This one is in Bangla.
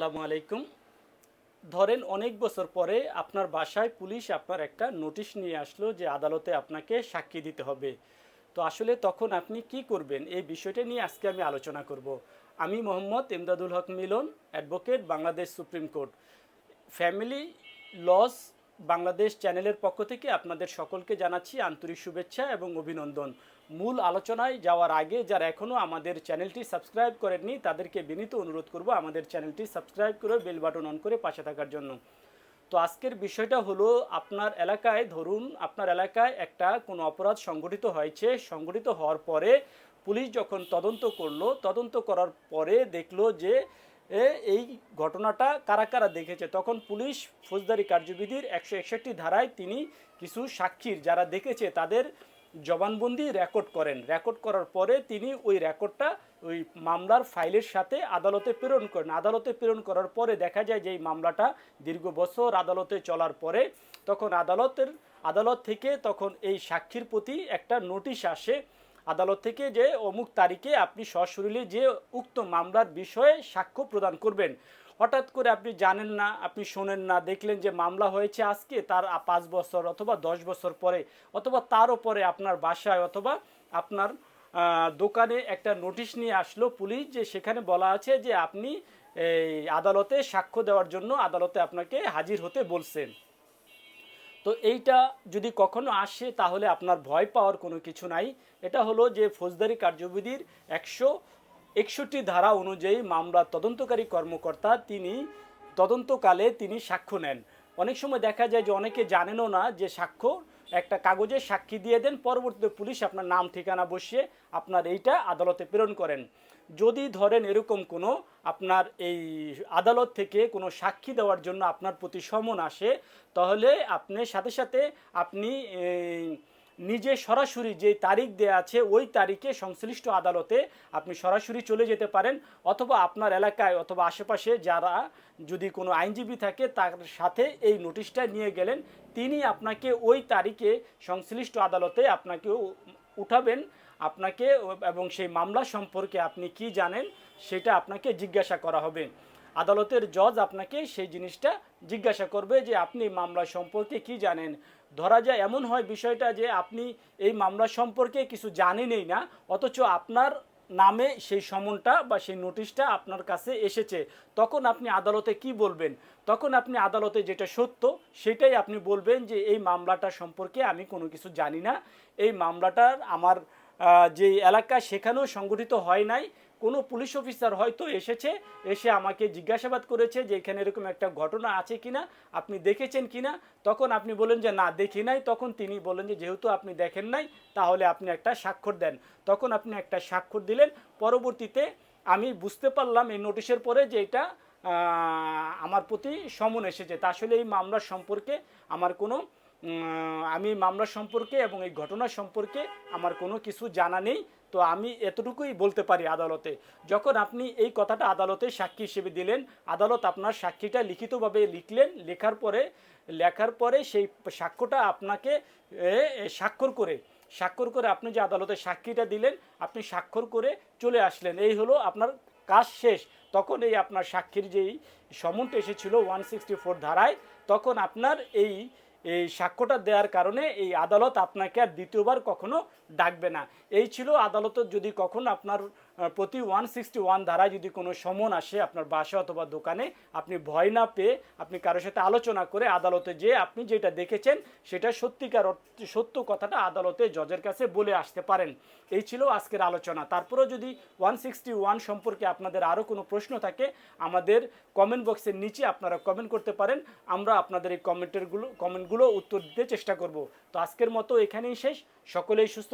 আসসালামু আলাইকুম। ধরেন অনেক বছর পরে আপনার বাসায় পুলিশ আপনার একটা নোটিশ নিয়ে আসলো যে আদালতে আপনাকে সাক্ষী দিতে হবে। তো আসলে তখন আপনি কি করবেন? এই বিষয়টা নিয়ে আজকে আমি আলোচনা করব। আমি Mohammad Imdadul Haque Milon, advocate, Bangladesh supreme court. Family, laws Bangladesh চ্যানেলের পক্ষ থেকে আপনাদের সকলকে জানাচ্ছি আন্তরিক শুভেচ্ছা এবং অভিনন্দন। মূল আলোচনায় যাওয়ার আগে যারা এখনও আমাদের চ্যানেলটি সাবস্ক্রাইব করেননি, তাদেরকে বিনীত অনুরোধ করব আমাদের চ্যানেলটি সাবস্ক্রাইব করে বেল বাটন অন করে পাশে থাকার জন্য। তো আজকের বিষয়টা হলো, আপনার এলাকায় ধরুন, আপনার এলাকায় একটা কোনো অপরাধ সংগঠিত হয়েছে। সংগঠিত হওয়ার পরে পুলিশ যখন তদন্ত করল, তদন্ত করার পরে দেখল যে এ, এই ঘটনাটা কারা কারা দেখেছে? তখন পুলিশ ফৌজদারি কার্যবিধির একশো একষট্টি ধারায় তিনি কিছু সাক্ষীর যারা দেখেছে, তাদের জবানবন্দি রেকর্ড করেন। রেকর্ড করার পরে তিনি ওই রেকর্ডটা, ওই মামলার ফাইলের সাথে আদালতে প্রেরণ করেন। আদালতে প্রেরণ করার পরে দেখা যায় যে এই মামলাটা দীর্ঘ বছর আদালতে চলার পরে তখন আদালতের, আদালত থেকে তখন এই সাক্ষীর প্রতি একটা নোটিশ আসে আদালত থেকে যে অমুক তারিখে আপনি সশরীরে যে উক্ত মামলার বিষয়ে সাক্ষ্য প্রদান করবেন, হঠাৎ করে আপনি জানেন না, আপনি শোনেন না, দেখলেন যে মামলা হয়েছে আজকে, তার পাঁচ বছর অথবা দশ বছর পরে, অথবা তারও পরে আপনার বাসায় অথবা আপনার দোকানে একটা নোটিশ নিয়ে আসলো পুলিশ যে সেখানে বলা আছে যে আপনি এই আদালতে সাক্ষ্য দেওয়ার জন্য আদালতে আপনাকে হাজির হতে বলছেন। তো এইটা যদি কখনো আসে, তাহলে আপনার ভয় পাওয়ার কোনো কিছু নাই। এটা হলো যে ফৌজদারি কার্যবিধির একশো একষট্টি ধারা অনুযায়ী মামলার তদন্তকারী কর্মকর্তা তিনি তদন্তকালে তিনি সাক্ষ্য নেন। অনেক সময় দেখা যায় যে অনেকে জানেনও না যে সাক্ষ্য একটা কাগজে সাক্ষী দিয়ে দেন, পরবর্তীতে পুলিশ আপনার নাম, ঠিকানা বসিয়ে আপনার এইটা আদালতে প্রেরণ করেন। যদি ধরেন এরকম কোনো আপনার এই আদালত থেকে কোনো সাক্ষী দেওয়ার জন্য আপনার প্রতি সমন আসে, তাহলে আপনি সাথে সাথে আপনি নিজে সরাসরি যে তারিখ দেয়া আছে, ওই তারিখে সংশ্লিষ্ট আদালতে আপনি সরাসরি চলে যেতে পারেন। অথবা আপনার এলাকায় অথবা আশেপাশে যারা যদি কোনো আইনজীবী থাকে, তার সাথে এই নোটিশটা নিয়ে গেলেন। তিনি আপনাকে ওই তারিখে সংশ্লিষ্ট আদালতে আপনাকে উঠাবেন। আপনাকে এবং সেই মামলা সম্পর্কে আপনি কি জানেন, সেটা আপনাকে জিজ্ঞাসা করা হবে। আদালতের জজ আপনাকে সেই জিনিসটা জিজ্ঞাসা করবে যে আপনি মামলা সম্পর্কে কি জানেন। ধরা যায় এমন হয় বিষয়টা যে আপনি এই মামলা সম্পর্কে কিছু জানেনই না, অথচ আপনার নামে সেই সমনটা বা সেই নোটিশটা আপনার কাছে এসেছে। তখন আপনি আদালতে কি বলবেন? তখন আপনি আদালতে যেটা সত্য, সেটাই আপনি বলবেন যে এই মামলাটা সম্পর্কে আমি কোনো কিছু জানি না। এই মামলাটার আমার যে এলাকা সেখানেও সংগঠিত হয় নাই কোনো পুলিশ অফিসার হয়তো এসেছে, এসে আমাকে জিজ্ঞাসাবাদ করেছে যে এখানে এরকম একটা ঘটনা আছে কিনা, আপনি দেখেছেন কিনা? তখন আপনি বলেন যে, না, দেখি নাই। তখন তিনি বলেন যে, যেহেতু আপনি দেখেন নাই, তাহলে আপনি একটা স্বাক্ষর দেন। তখন আপনি একটা স্বাক্ষর দিলেন। পরবর্তীতে আমি বুঝতে পারলাম এই নোটিশের পরে যে এটা আমার প্রতি সমন এসেছে। তা আসলে এই মামলার সম্পর্কে আমার কোনো আমি মামলা সম্পর্কে এবং এই ঘটনা সম্পর্কে আমার কোনো কিছু জানা নেই, তো আমি এতটুকুই বলতে পারি আদালতে। যখন আপনি এই কথাটা আদালতে সাক্ষী হিসেবে দিলেন, আদালত আপনার সাক্ষীটা লিখিতভাবে লিখলেন, লেখার পরে লেখার পরে সেই সাক্ষ্যটা আপনাকে স্বাক্ষর করে স্বাক্ষর করে আপনি যে আদালতে সাক্ষীটা দিলেন, আপনি স্বাক্ষর করে চলে আসলেন। এই হলো আপনার কাজ শেষ। তখন এই আপনার সাক্ষীর যেই সমনটা এসেছিল ওয়ান সিক্সটি ফোর ধারায়, তখন আপনার এই এই সাক্ষ্যটা দেওয়ার কারণে এই আদালত আপনাকে আর দ্বিতীয়বার কখনো ডাকবে না। এই ছিল আদালতের যদি কখন আপনার প্রতি ওয়ান সিক্সটি ওয়ান ধারায় যদি কোনো সমন আসে আপনার বাসা অথবা দোকানে, আপনি ভয় না পেয়ে আপনি কারোর সাথে আলোচনা করে আদালতে যে আপনি যেটা দেখেছেন সেটা সত্যিকার সত্য কথাটা আদালতে জজের কাছে বলে আসতে পারেন। এই ছিল আজকের আলোচনা। তারপরেও যদি ওয়ান সিক্সটি ওয়ান সম্পর্কে আপনাদের আরও কোনো প্রশ্ন থাকে, আমাদের কমেন্ট বক্সের নিচে আপনারা কমেন্ট করতে পারেন। আমরা আপনাদের এই কমেন্টেরগুলো কমেন্টগুলো উত্তর দিতে চেষ্টা করব। তো আজকের মতো এখানেই শেষ। সকলেই সুস্থ